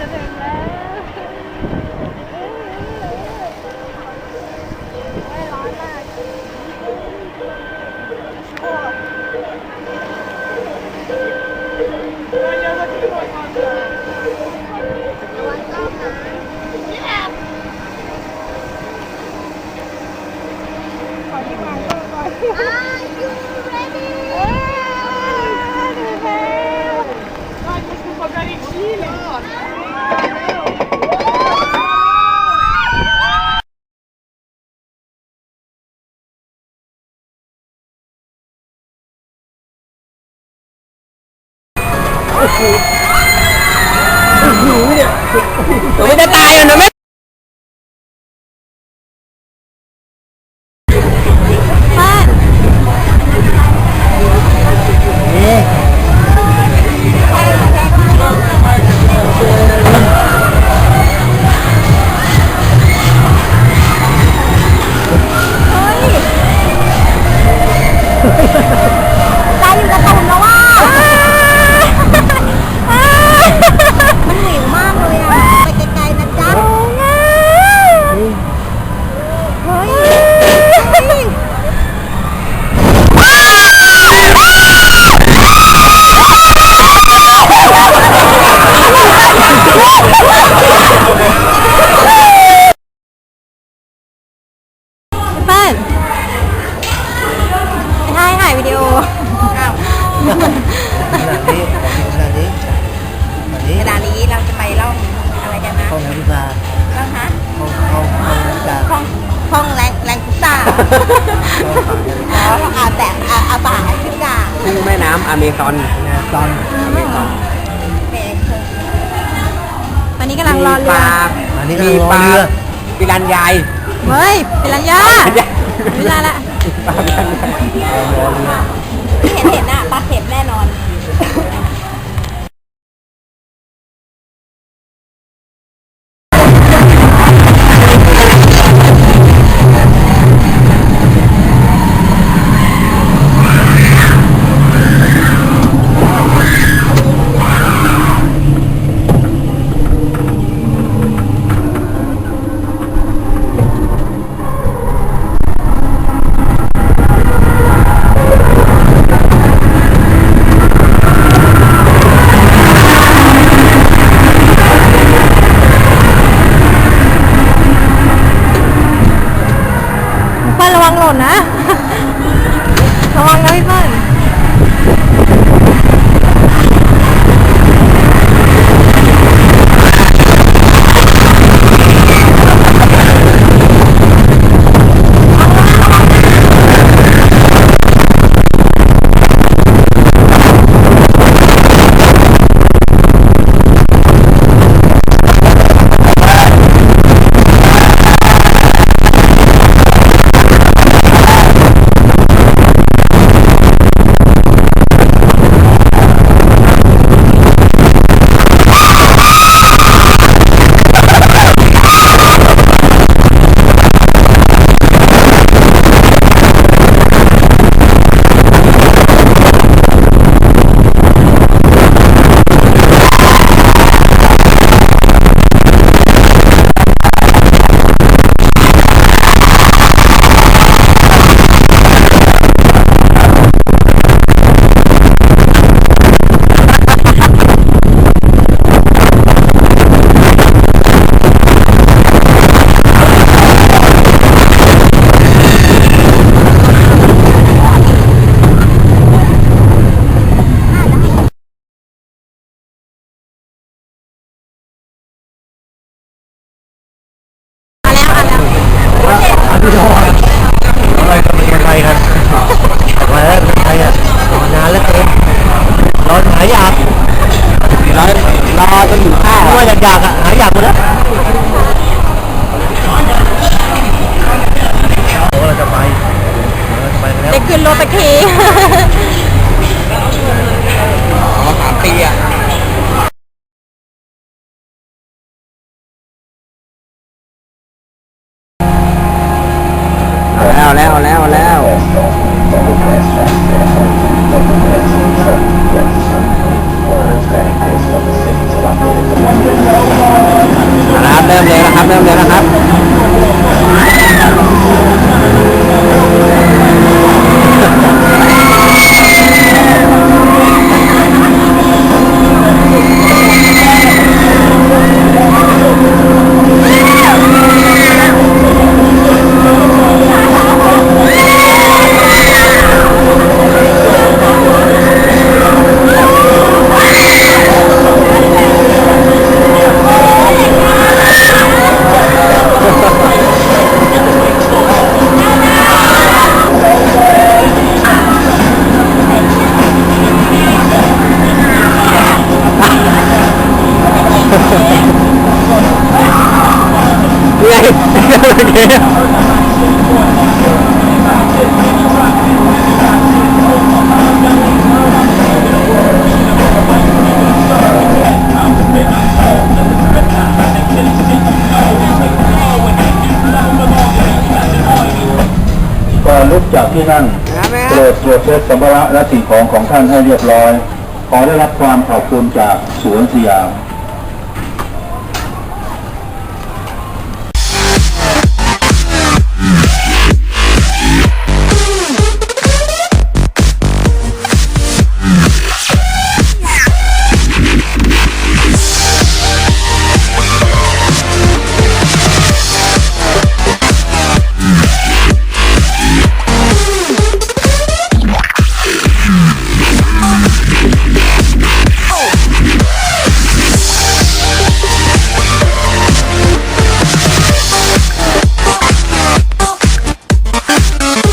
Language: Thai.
Yeah. ไม่ไถ่ายถ่ายวิดีโอขนาดนี้ขนาดนี้ขนาดนี้เวลานี้เราจะไปล่องอะไรกันนะห้องน้ำพิซาล่องฮะห้องห้องห้องน้ำพิซาห้องห้องแรงแรงพุตาห้องขายอ๋ออาแต่อาอาป่าขึ้นกาทุ่งแม่น้ำอเมซอนนะซอนอเมซอนเด็กตอนนี้กำลังรอเรืออันนี้กำลังรอเรือปิรันยายเฮ้ยเป็นรัญญาไม่ได้ละ I'm not อยากอะหายอยากหมดแล้วเราจะไปเราจะไปแล้วได้ขึ้นรถตะทีมาสามปีอะเอาแล้วแล้วแล้ว นะครับเริ่มเลยนะครับเริ่มเลยนะครับ ก่อนลุกจากที่นั่งโปรดตรวจเช็คสัมภาระและสิ่งของของท่านให้เรียบร้อย ขอได้รับความขอบคุณจากสวนสยาม